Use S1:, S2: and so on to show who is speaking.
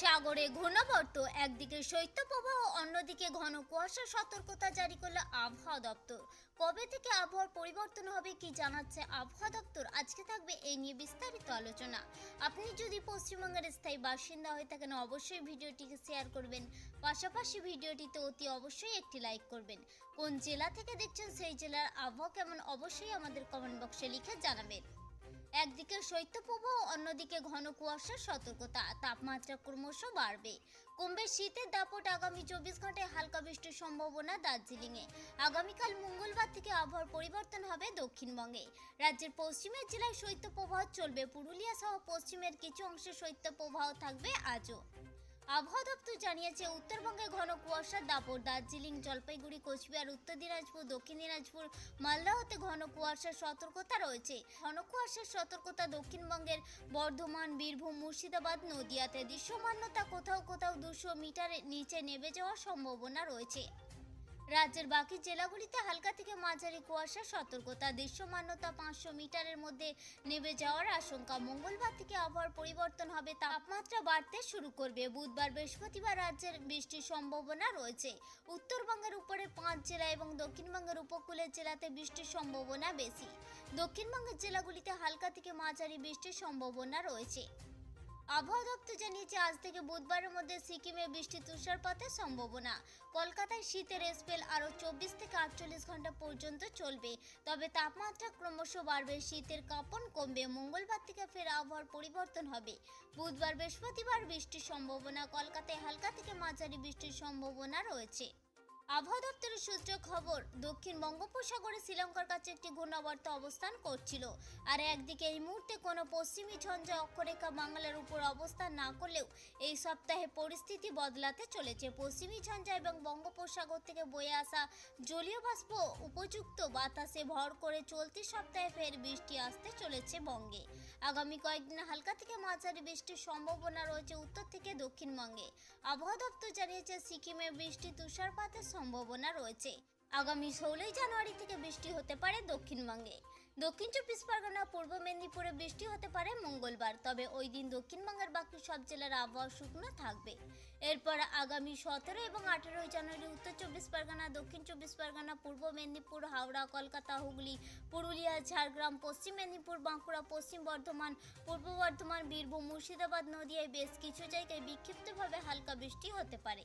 S1: সাগরে ঘূর্ণাবর্ত, একদিকে শৈত্যপ্রবাহ, অন্যদিকে ঘন কুয়াশার সতর্কতা জারি করল আবহাওয়া দপ্তর। কবে থেকে আবহাওয়ার পরিবর্তন হবে কি জানাচ্ছে আবহাওয়া দপ্তর? আজকে থাকবে এই নিয়ে বিস্তারিত আলোচনা। আপনি যদি পশ্চিমবঙ্গের স্থায়ী বাসিন্দা হয়ে থাকেন, অবশ্যই ভিডিওটিকে শেয়ার করবেন। পাশাপাশি ভিডিওটিতে অতি অবশ্যই একটি লাইক করবেন। কোন জেলা থেকে দেখছেন সেই জেলার আবহাওয়া কেমন, অবশ্যই আমাদের কমেন্ট বক্সে লিখে জানাবেন। একদিকে শৈত্যপ্রবাহ, অন্যদিকে ঘন কুয়াশার সতর্কতা। তাপমাত্রা ক্রমশ বাড়বে। কমবে শীতের দাপট আগামী চব্বিশ ঘন্টায় হালকা বৃষ্টির সম্ভাবনা দার্জিলিংয়ে। আগামীকাল মঙ্গলবার থেকে আবহাওয়ার পরিবর্তন হবে দক্ষিণবঙ্গে। রাজ্যের পশ্চিমের জেলায় শৈত্যপ্রবাহ চলবে। পুরুলিয়া সহ পশ্চিমের কিছু অংশে শৈত্যপ্রবাহ থাকবে আজও। আবহাওয়া দপ্তর জানিয়েছে, উত্তরবঙ্গে ঘন কুয়াশার দাপট, দার্জিলিং, জলপাইগুড়ি, কোচবিহার, উত্তর দিনাজপুর, দক্ষিণ দিনাজপুর মালদা হতে ঘন কুয়াশার সতর্কতা রয়েছে। ঘন কুয়াশার সতর্কতা দক্ষিণবঙ্গের বর্ধমান, বীরভূম, মুর্শিদাবাদ, নদিয়াতে দৃশ্যমান্যতা কোথাও কোথাও দুশো মিটারের নিচে নেমে যাওয়ার সম্ভাবনা রয়েছে। রাজ্যের বাকি জেলাগুলিতে হালকা থেকে মাঝারি কুয়াশার সতর্কতা দৃশ্যমান্যতা পাঁচশো মিটারের মধ্যে নেমে যাওয়ার আশঙ্কা। মঙ্গলবার থেকে আবহাওয়ার পরিবর্তন হবে, তাপমাত্রা বাড়তে শুরু করবে। বুধবার বৃহস্পতিবার রাজ্যের বৃষ্টির সম্ভাবনা রয়েছে। উত্তরবঙ্গের উপরে পাঁচ জেলা এবং দক্ষিণবঙ্গের উপকূলের জেলাতে বৃষ্টির সম্ভাবনা বেশি। দক্ষিণবঙ্গের জেলাগুলিতে হালকা থেকে মাঝারি বৃষ্টির সম্ভাবনা রয়েছে। আবহাওয়া দপ্তর জানিয়েছে, আজ থেকে বুধবারের মধ্যে সিকিমে বৃষ্টি তুষারপাতের সম্ভাবনা। কলকাতায় শীতের স্পেল আরও চব্বিশ থেকে আটচল্লিশ ঘণ্টা পর্যন্ত চলবে। তবে তাপমাত্রা ক্রমশ বাড়বে, শীতের কাঁপন কমবে, মঙ্গলবার থেকে ফের আবহাওয়ার পরিবর্তন হবে। বুধবার বৃহস্পতিবার বৃষ্টির সম্ভাবনা, কলকাতায় হালকা থেকে মাঝারি বৃষ্টির সম্ভাবনা রয়েছে। আবহাওয়া দপ্তরের সূত্র খবর, দক্ষিণ বঙ্গোপসাগরে শ্রীলঙ্কার কাছে একটি ঘূর্ণাবর্ত অবস্থান করছিল। আর একদিকে এই মুহূর্তে কোনো পশ্চিমী ঝঞ্ঝা অক্ষরেখা বাংলার উপর অবস্থান না করলেও এই সপ্তাহে পরিস্থিতি বদলাতে চলেছে। পশ্চিমী ঝঞ্ঝা এবং বঙ্গোপসাগর থেকে বয়ে আসা জলীয় বাষ্প উপযুক্ত বাতাসে ভর করে চলতি সপ্তাহে ফের বৃষ্টি আসতে চলেছে বঙ্গে। আগামী কয়েকদিন হালকা থেকে মাঝারি বৃষ্টির সম্ভাবনা রয়েছে উত্তর থেকে দক্ষিণবঙ্গে। আবহাওয়া দপ্তর জানিয়েছে সিকিমে বৃষ্টি তুষারপাতের সম্ভাবনা রয়েছে। আগামী ষোলোই জানুয়ারি থেকে বৃষ্টি হতে পারে দক্ষিণবঙ্গে। দক্ষিণ চব্বিশ পরগনা, পূর্ব মেদিনীপুরে বৃষ্টি হতে পারে মঙ্গলবার, তবে ওই দিন দক্ষিণবঙ্গের বাকি সব জেলার আবহাওয়া শুকনো থাকবে। এরপর আগামী সতেরো এবং আঠেরোই জানুয়ারি উত্তর চব্বিশ পরগনা, দক্ষিণ চব্বিশ পরগনা, পূর্ব মেদিনীপুর, হাওড়া, কলকাতা, হুগলি, পুরুলিয়া, ঝাড়গ্রাম, পশ্চিম মেদিনীপুর, বাঁকুড়া, পশ্চিম বর্ধমান, পূর্ব বর্ধমান, বীরভূম, মুর্শিদাবাদ, নদিয়ায় বেশ কিছু জায়গায় বিক্ষিপ্তভাবে হালকা বৃষ্টি হতে পারে।